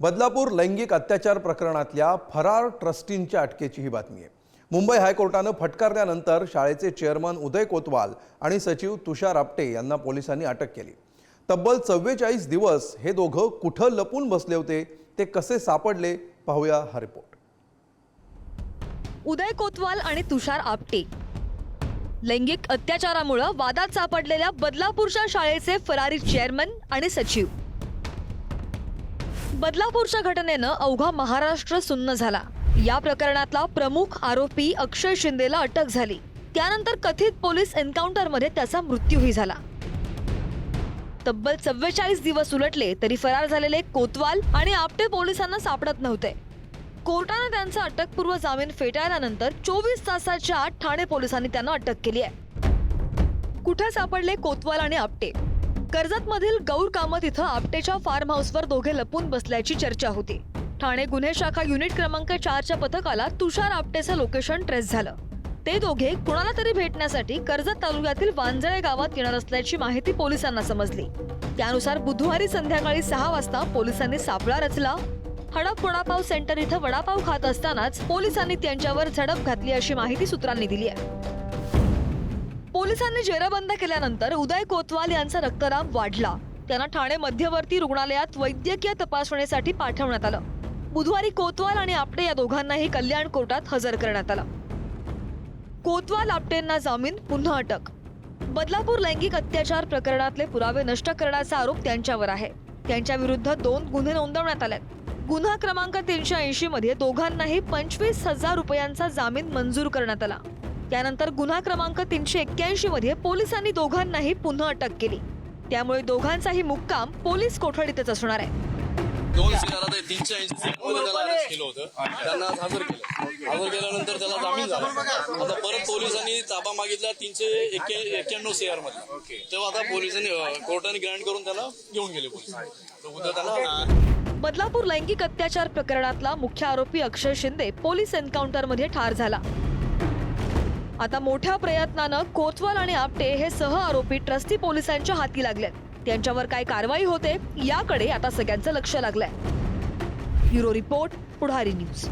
बदलापूर लैंगिक अत्याचार प्रकरणातल्या फरार ट्रस्टींच्या अटकेची ही बातमी आहे. मुंबई हायकोर्टानं फटकारल्यानंतर शाळेचे चेअरमन उदय कोतवाल आणि सचिव तुषार आपटे यांना पोलिसांनी अटक केली. तब्बल चव्वेचाळीस दिवस हे दोघं कुठं लपून बसले होते ते कसे सापडले पाहूया हा रिपोर्ट. उदय कोतवाल आणि तुषार आपटे. लैंगिक अत्याचारामुळं वादात सापडलेल्या बदलापूरच्या शाळेचे फरारी चेअरमन आणि सचिव. बदलापूरच्या घटनेनं अवघा महाराष्ट्र सुन्न झाला. या प्रकरणातला प्रमुख आरोपी अक्षय शिंदेला अटक झाली. त्यानंतर कथित पोलीस एन्काउंटरमध्ये त्याचा मृत्यूही झाला. तब्बल चव्वेचाळीस दिवस उलटले तरी फरार झालेले कोतवाल आणि आपटे पोलिसांना सापडत नव्हते. कोर्टाने त्यांचा अटकपूर्व जामीन फेटाळल्यानंतर चोवीस तासाच्या आत ठाणे पोलिसांनी त्यांना अटक केली आहे. कुठे सापडले कोतवाल आणि आपटे? कर्जतमधील गौर कामत इथं आपटेच्या फार्म हाऊसवर दोघे लपून बसल्याची चर्चा होती. ठाणे गुन्हे शाखा युनिट क्रमांक चारच्या पथकाला तुषार आपटेचं लोकेशन ट्रेस झालं. ते दोघे कुणाला तरी भेटण्यासाठी कर्जत तालुक्यातील वांजळे गावात येणार असल्याची माहिती पोलिसांना समजली. त्यानुसार बुधवारी संध्याकाळी सहा वाजता पोलिसांनी सापळा रचला. हडप वडापाव सेंटर इथं वडापाव खात असतानाच पोलिसांनी त्यांच्यावर झडप घातली अशी माहिती सूत्रांनी दिली आहे. पोलिसांनी जेरबंद केल्यानंतर उदय कोतवाल यांचा रक्तदाब वाढला. त्यांना ठाणे मध्यवर्ती रुग्णालयात वैद्यकीय तपासणीसाठी पाठवण्यात आलं. बुधवारी कोतवाल आणि आपटे या दोघांनाही कल्याण कोर्टात हजर करण्यात आलं. कोतवाल आपटेंना जामीन पुन्हा अटक. बदलापूर लैंगिक अत्याचार प्रकरणातले पुरावे नष्ट करण्याचा आरोप त्यांच्यावर आहे. त्यांच्या विरुद्ध दोन गुन्हे नोंदवण्यात आलेत. गुन्हा क्रमांक तीनशे ऐंशी मध्ये दोघांनाही पंचवीस हजार रुपयांचा जामीन मंजूर करण्यात आला. त्यानंतर गुन्हा क्रमांक तीनशे एक्क्याऐंशी मध्ये पोलिसांनी दोघांनाही पुन्हा अटक केली. त्यामुळे दोघांचाही मुक्काम पोलीस कोठडीतच असणार आहे. दोन सिगारा ते तीनशे ऐंशी मध्ये त्याला अरेस्ट केलं होतं. त्यांना आज हजर केलं. हजर केल्यानंतर त्याला जामीन झाला. आता परत पोलिसांनी ताबा मागितला तीनशे एक्क्या- एक्क्याण्णव सीआरमध्ये तेव्हा आता पोलिसांनी कोर्टाने ग्रँड करून त्याला घेऊन गेले पोलीस. बदलापूर लैंगिक अत्याचार प्रकरणातला मुख्य आरोपी अक्षय शिंदे पोलीस एन्काउंटरमध्ये ठार झाला. आता मोठ्या प्रयत्नानं कोतवाल आणि आपटे हे सह आरोपी ट्रस्टी पोलिसांच्या हाती लागलेत. त्यांच्यावर काय कारवाई होते याकडे आता सगळ्यांचं लक्ष लागलंय. Bureau report Pudhari news.